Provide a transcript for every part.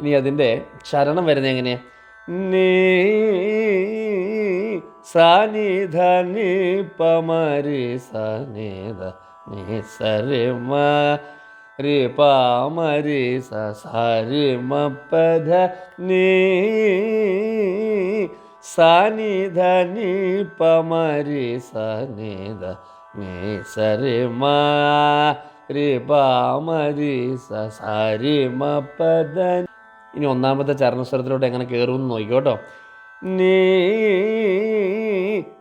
ഇനി അതിന്റെ ചരണം വരുന്നത് എങ്ങനെയാണ് നീ പമരി സനിധ നീ സരി മ രി പാമരി സാനിധ നീ സരി മ പാമരി സരി മ ഇനി ഒന്നാമത്തെ ചരണസ്വരത്തിലോട്ട് എങ്ങനെ കയറുമെന്ന് നോക്കിക്കോട്ടോ നീ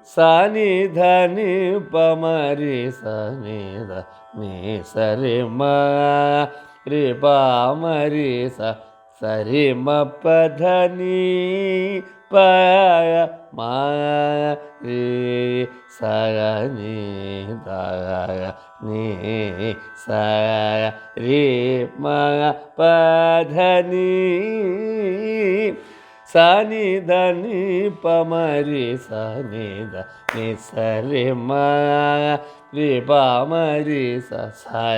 സാനിധ നി പമരി സനിധ നീ സരി മരി പാമരി സ സരി മ പധ നീ മ രി സ പമരി ധ നി സ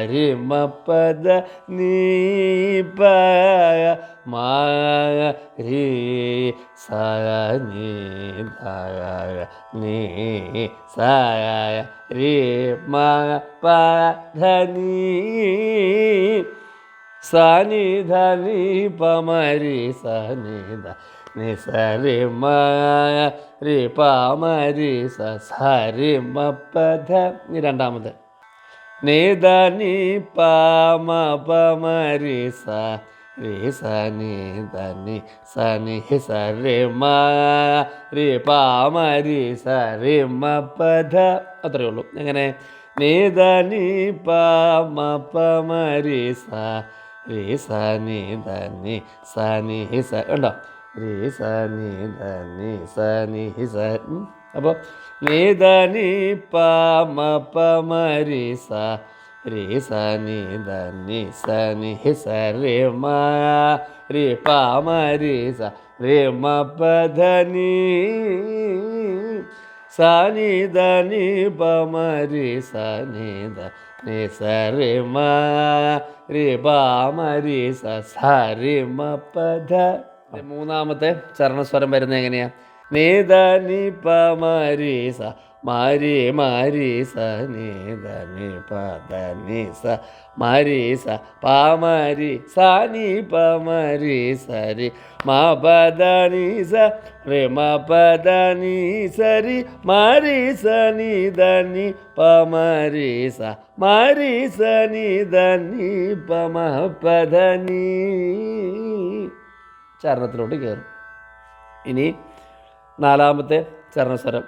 രി മ പധ നീ സനി ധനി പമരി സനി നീ നി സരി മ രി പമരി സ സരി മരി പാമരി നീ പ രണ്ടാമത്. രി സ നി ധ നീ സ രി സ നീ പമരി സനി ധ നി സരി മ രി പാമരി സ സരി മ പധ ഉള്ളൂ. എങ്ങനെ? നി പാമ പമ പമരി സ രി സനി ധനി സനി സരി മ രി പമരി സരി മ പധ അത്രയേ ഉള്ളൂ എങ്ങനെ നീ ധനി പമ പമരി സ രി സനി ധനി സനി സ ഉണ്ടോ രി സനി ധനി സനി സ അപ്പോൾ നീ ധനി പമ പമരി സ രി സനി ധനി സനി സ രി മ രി പമരി സ രി മ പധനി സനി ധനി പമരി സനി ധ നി സരി മ രി പമരി സ സരി മ പധ മൂന്നാമത്തെ ചരണസ്വരം വരുന്നത് എങ്ങനെയാ നീ ധനി പമരി സ മാരി സ നീ ധനി എങ്ങനെയാ? നി സ മരി സ പാമരി സ നി പാമാരി സരി മാ പദനി സ റേ മാ പദനി സരി മാരി സ നി ധനി പാമാരി സ മാരി സ നി ധനി പമ പദ നീ ചരണത്തിലോട്ട് കയറും. ഇനി നാലാമത്തെ ചരണസ്വരം.